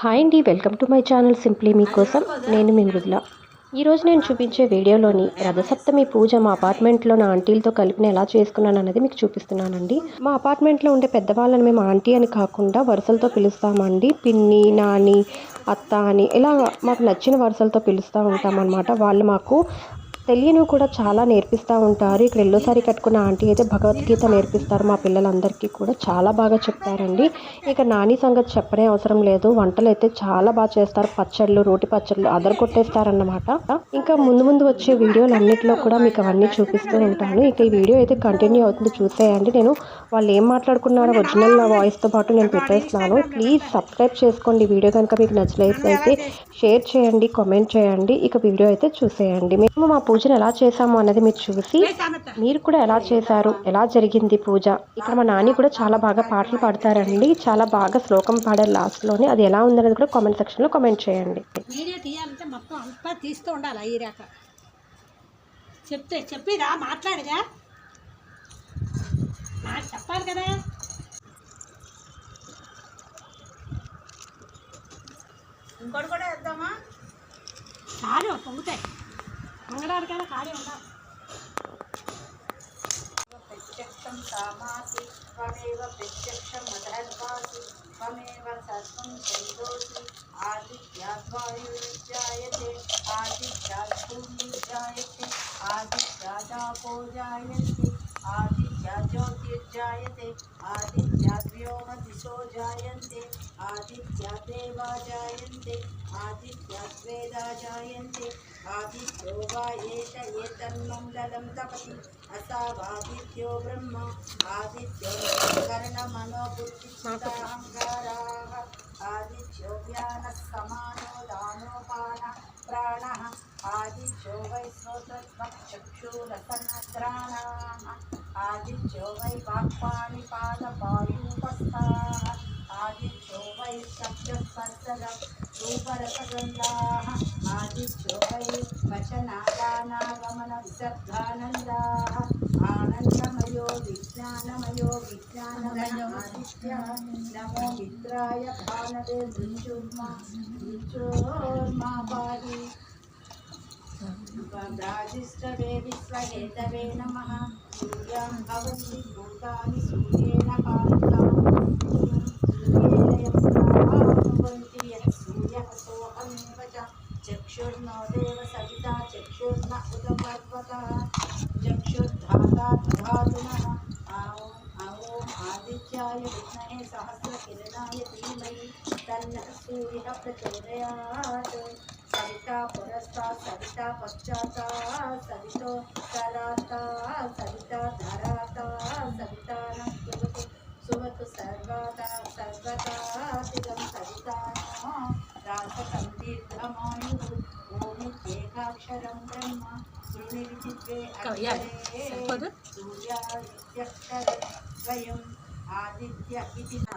Hi అండి welcome to my channel simply మీకోసం నేను మీ మృదుల. ఈరోజు నేను చూపించే వీడియోలోని రథసప్తమి పూజ మా అపార్ట్మెంట్లో నా ఆంటీలతో కలిపి ఎలా చేసుకున్నాను అనేది మీకు చూపిస్తున్నానండి. మా అపార్ట్మెంట్లో ఉండే పెద్దవాళ్ళని మేము ఆంటీ అని కాకుండా వరుసలతో పిలుస్తామండి. పిన్ని నాని అత్త అని ఇలా మాకు నచ్చిన వరుసలతో పిలుస్తూ ఉంటామన్నమాట. వాళ్ళు మాకు తెలియనివి కూడా చాలా నేర్పిస్తూ ఉంటారు. ఇక్కడ ఎల్లోసారి కట్టుకున్న ఆంటీ అయితే భగవద్గీత నేర్పిస్తారు. మా పిల్లలందరికీ కూడా చాలా బాగా చెప్తారండి ఇక నాని సంగతి చెప్పనే అవసరం లేదు. వంటలు అయితే చాలా బాగా చేస్తారు. పచ్చళ్ళు రోటి పచ్చళ్ళు అదర్ కొట్టేస్తారన్నమాట. ఇంకా ముందు ముందు వచ్చే వీడియోలు అన్నింటిలో కూడా మీకు అవన్నీ చూపిస్తూ ఉంటాను. ఇక ఈ వీడియో అయితే కంటిన్యూ అవుతుంది. చూసేయండి. నేను వాళ్ళు ఏం మాట్లాడుకున్నారో ఒరిజినల్ వాయిస్తో పాటు నేను పెట్టేస్తున్నాను. ప్లీజ్ సబ్స్క్రైబ్ చేసుకోండి. వీడియో కనుక మీకు నచ్చలేకపోతే షేర్ చేయండి కామెంట్ చేయండి. ఇక వీడియో అయితే చూసేయండి. మేము మా పూజను ఎలా చేసాము అన్నది మీరు చూసి మీరు కూడా ఎలా చేశారు? ఎలా జరిగింది పూజ? ఇక్కడ మా నాని కూడా చాలా బాగా పాటలు పాడతారండి. చాలా బాగా శ్లోకం పాడారు లాస్ట్లోనే అది ఎలా ఉందనేది కూడా కామెంట్ సెక్షన్లో కామెంట్ చేయండి. వీడియో తీయాలంటే మొత్తం అంతా తీస్తూ ఉండాలి అయ్యాక చెప్తే చెప్పిరా మాట్లాడగా. చెప్పాలి కదా. ఇంకోటి కూడా వేద్దామా? చాలు పొంగుతాయి. प्रत्यक्षं कामासि त्वमेव प्रत्यक्षमधर्वासि त्वमेव सर्वं छन्दोसि आदित्याद्वायुर्जायते आदित्याद्भूमिर्जायते आदित्यादापो ఆదిత్యాదాపో జాయంతి ఆదిత్యాజ్యోతిర్జాయతే ఆదిత్యాద్వ్యోమ దిశో జాయంతే. ఆదిత్యాదేవా జాయంతే. ఆదిత్యాద్వేదా జాయంతే ఆదిత్యో వా ఏష ఏతన్మండలం తపతి అసావాదిత్యో బ్రహ్మ. ఆదిత్యో కర్ణమనోబుద్ధిచిదాహంకారాः ఆదిత్యో వ్యానः సమానో దానోపాన ప్రాణः. ఆదిత్యో వై శ్రోత్రచక్షురసనగ్రాణాः ఆదిత్యో వై వాక్పాణిపాదపాయూపస్థాः ఆదిత్యో వై శబ్దస్పర్శద రూపరసగంధాः ఆదిత్యో వై వచనాదానాగమన విసర్గానందాः ఆనందమయో విజ్ఞానమయో విజ్ఞానమయో ఆదిత్య నమో మిత్రాయ భానవే మృత్యుర్మా विष्णवे सहस्रकिरणाय धीमहि तन्नः सूर्यः प्रचोदयात् सविता पुरस्तात् सविता पश्चातात् सवितोत्तराता सविता धराता सविता न सुभतु सुभतु सूर्यादित्यक्षरद्वयम् ఆదిత్య ఇది నా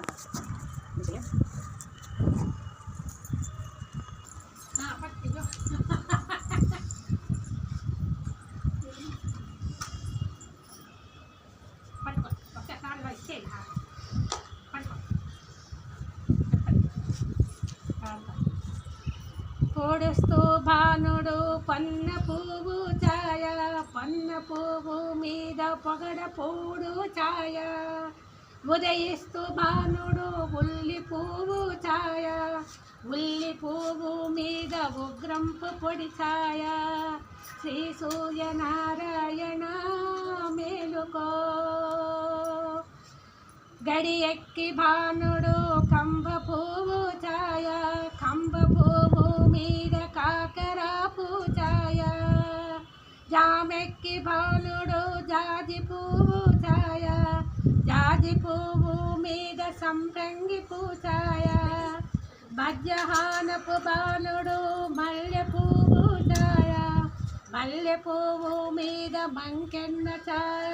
పొడుస్తూ భానుడు పన్న పువ్వు ఛాయ పన్న పువ్వు మీద పొగడ పూడు ఛాయ. ఉదయిస్తూ భానుడు ఉల్లి పువ్వు ఛాయ. ఉల్లి పువ్వు మీద ఉగ్రంపు పొడి ఛాయ. శ్రీ సూర్యనారాయణ మేలుకో. గడి ఎక్కి భానుడు కంబ పువ్వు ఛాయ. కంబ పువ్వు మీద కాకర పూజాయ జామెక్కి భానుడు జాజి పువ్వు ఛాయ. జాజి పువ్వు మీద సంపంగి పూసాయ మధ్యాహ్నపు బాణుడు మల్లె పువ్వు ఛాయ మల్లె పువ్వు మీద మంకెన్న ఛాయ.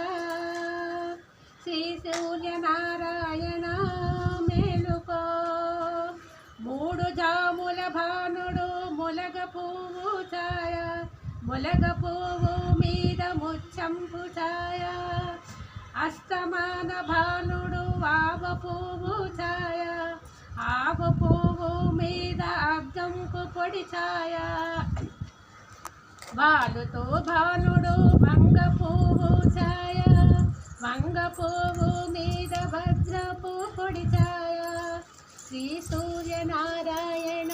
శ్రీ సూర్యనారాయణ మేలుకో. మూడు జాముల భానుడు ములగ పువ్వు ఛాయ ములగ పువ్వు మీద ముచ్చంపు ఛాయ. అస్తమాన భానుడు ఆవ పువ్వు ఛాయ ఆవ పువ్వు మీద పొడి ఛాయ. బాలుతో భానుడు వంగ పువ్వు ఛాయ వంగ పువ్వు మీద భద్రపు పొడి ఛాయ. శ్రీ సూర్యనారాయణ